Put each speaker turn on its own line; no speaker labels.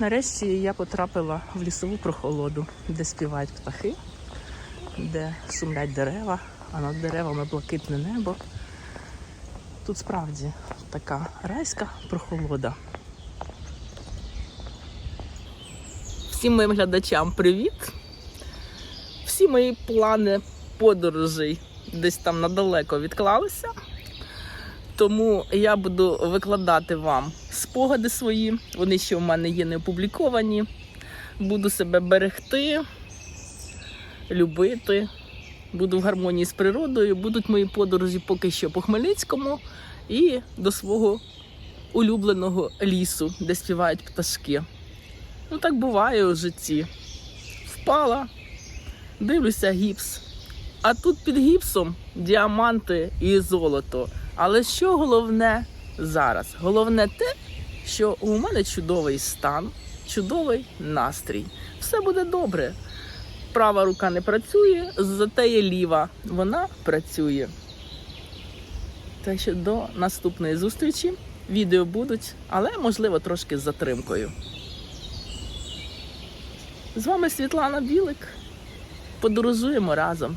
Нарешті я потрапила в лісову прохолоду, де співають птахи, де шумлять дерева, а над деревами блакитне небо. Тут справді така райська прохолода. Всім моїм глядачам привіт! Всі мої плани подорожей десь там надалеко відклалися. Тому я буду викладати вам спогади свої. Вони ще в мене є не опубліковані. Буду себе берегти, любити. Буду в гармонії з природою. Будуть мої подорожі поки що по Хмельницькому і до свого улюбленого лісу, де співають пташки. Ну так буває у житті. Впала, дивлюся гіпс. А тут під гіпсом діаманти і золото. Але що головне зараз? Головне те, що у мене чудовий стан, чудовий настрій. Все буде добре. Права рука не працює, зате є ліва. Вона працює. Так що до наступної зустрічі. Відео будуть, але можливо трошки з затримкою. З вами Світлана Білик. Подорожуємо разом.